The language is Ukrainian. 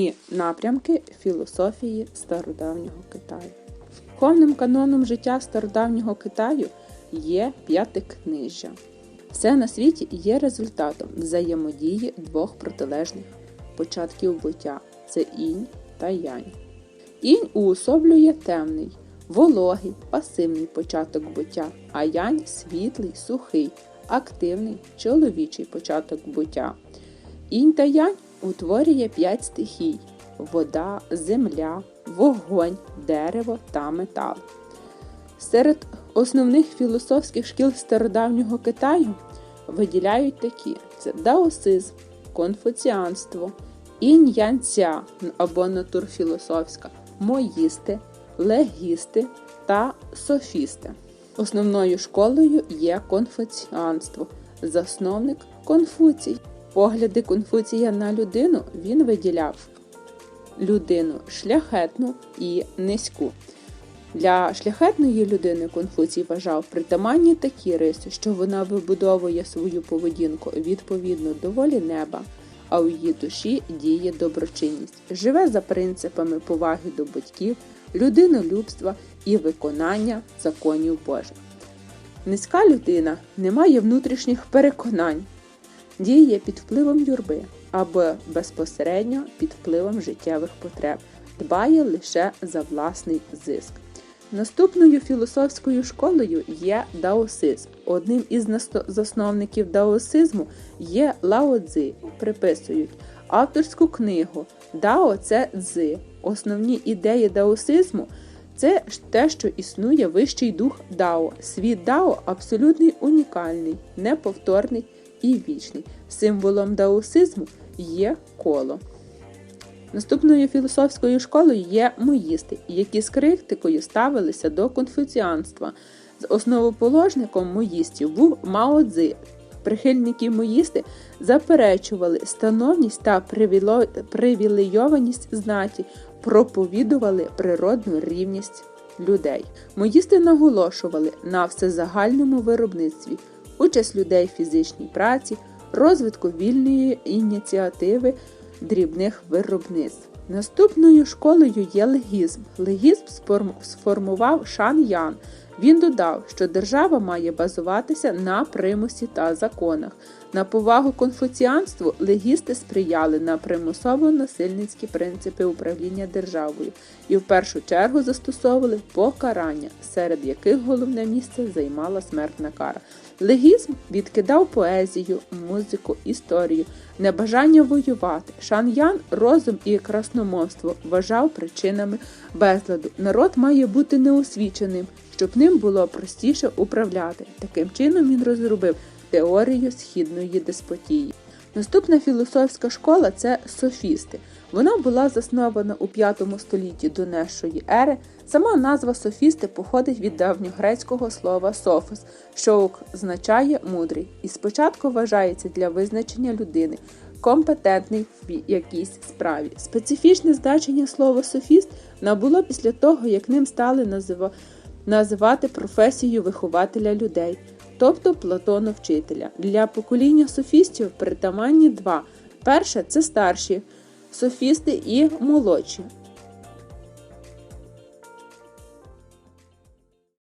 і напрямки філософії стародавнього Китаю. Духовним каноном життя стародавнього Китаю є п'ятикнижжя. Все на світі є результатом взаємодії двох протилежних початків буття це інь та янь. Інь уособлює темний, вологий, пасивний початок буття, а янь світлий, сухий, активний, чоловічий початок буття. Інь та янь утворює п'ять стихій: вода, земля, вогонь, дерево та метал. Серед основних філософських шкіл стародавнього Китаю виділяють такі: це даосизм, конфуціанство, інь-янця або натурфілософська, моїсти, легісти та софісти. Основною школою є конфуціанство, засновник Конфуцій. Погляди Конфуція на людину він виділяв людину шляхетну і низьку. Для шляхетної людини Конфуцій вважав притаманні такі риси, що вона вибудовує свою поведінку відповідно до волі неба, а у її душі діє доброчинність, живе за принципами поваги до батьків, людинолюбства і виконання законів Божих. Низька людина не має внутрішніх переконань, діє під впливом юрби або безпосередньо під впливом життєвих потреб, дбає лише за власний зиск. Наступною філософською школою є даосизм. Одним із засновників даосизму є Лао Цзи. Приписують авторську книгу Дао це Цзи. Основні ідеї даосизму це те, що існує вищий дух Дао. Світ Дао абсолютний унікальний, неповторний і вічний. Символом даосизму є коло. Наступною філософською школою є моїсти, які з критикою ставилися до конфуціанства. З основоположником моїстів був Мао Цзи. Прихильники моїсти заперечували становність та привілейованість знаті, проповідували природну рівність людей. Моїсти наголошували на всезагальному виробництві, участь людей в фізичній праці, розвитку вільної ініціативи дрібних виробництв. Наступною школою є легізм. Легізм сформував Шан Ян. Він додав, що держава має базуватися на примусі та законах. На повагу конфуціанству легісти сприяли на примусово-насильницькі принципи управління державою і в першу чергу застосовували покарання, серед яких головне місце займала смертна кара. Легізм відкидав поезію, музику, історію, небажання воювати. Шан-Ян розум і красномовство вважав причинами безладу. Народ має бути неосвіченим, щоб ним було простіше управляти. Таким чином він розробив теорію східної деспотії. Наступна філософська школа це софісти. Вона була заснована у 5 столітті до нашої ери. Сама назва софісти походить від давньогрецького слова софос, що означає мудрий, і спочатку вважається для визначення людини, компетентний в якійсь справі. Специфічне значення слова софіст набуло після того, як ним стали називати професію вихователя людей, тобто Платона вчителя. Для покоління софістів притаманні два. Перше це старші софісти і молодші.